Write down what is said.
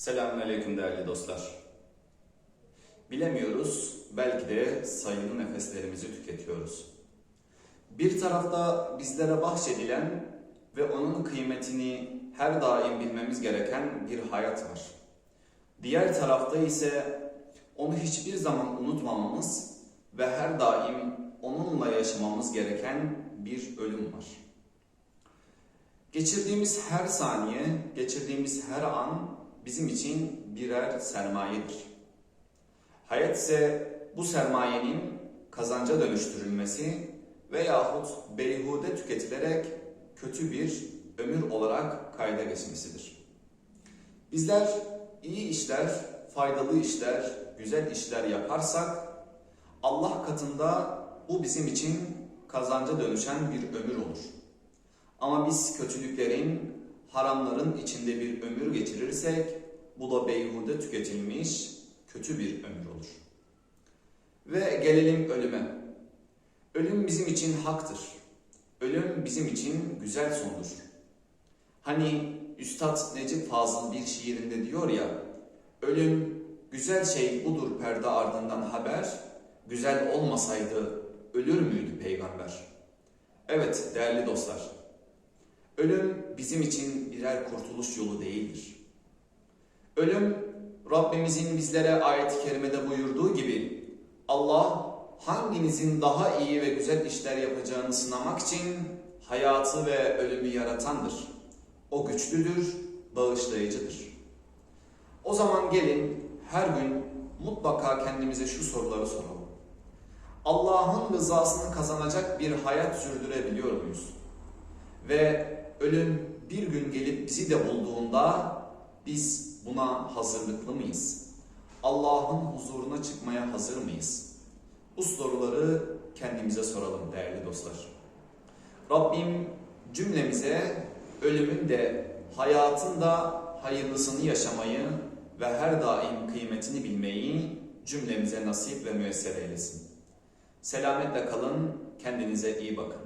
Selamünaleyküm değerli dostlar. Bilemiyoruz, belki de sayılı nefeslerimizi tüketiyoruz. Bir tarafta bizlere bahşedilen ve onun kıymetini her daim bilmemiz gereken bir hayat var. Diğer tarafta ise onu hiçbir zaman unutmamamız ve her daim onunla yaşamamız gereken bir ölüm var. Geçirdiğimiz her saniye, geçirdiğimiz her an bizim için birer sermayedir. Hayat ise bu sermayenin kazanca dönüştürülmesi veyahut beyhude tüketilerek kötü bir ömür olarak kayda geçmesidir. Bizler iyi işler, faydalı işler, güzel işler yaparsak Allah katında bu bizim için kazanca dönüşen bir ömür olur. Ama biz kötülüklerin, haramların içinde bir ömür geçirirsek bu da beyhude tüketilmiş kötü bir ömür olur. Ve gelelim ölüme. Ölüm bizim için haktır. Ölüm bizim için güzel sondur. Hani Üstad Necip Fazıl bir şiirinde diyor ya, ölüm güzel şey budur perde ardından haber, güzel olmasaydı ölür müydü peygamber? Evet değerli dostlar, ölüm bizim için birer kurtuluş yolu değildir. Ölüm Rabbimizin bizlere ayet-i kerimede buyurduğu gibi Allah hanginizin daha iyi ve güzel işler yapacağını sınamak için hayatı ve ölümü yaratandır. O güçlüdür, bağışlayıcıdır. O zaman gelin her gün mutlaka kendimize şu soruları soralım. Allah'ın rızasını kazanacak bir hayat sürdürebiliyor muyuz? Ve ölüm bir gün gelip bizi de bulduğunda biz buna hazırlıklı mıyız? Allah'ın huzuruna çıkmaya hazır mıyız? Bu soruları kendimize soralım değerli dostlar. Rabbim cümlemize ölümün de hayatın da hayırlısını yaşamayı ve her daim kıymetini bilmeyi cümlemize nasip ve müyesser eylesin. Selametle kalın, kendinize iyi bakın.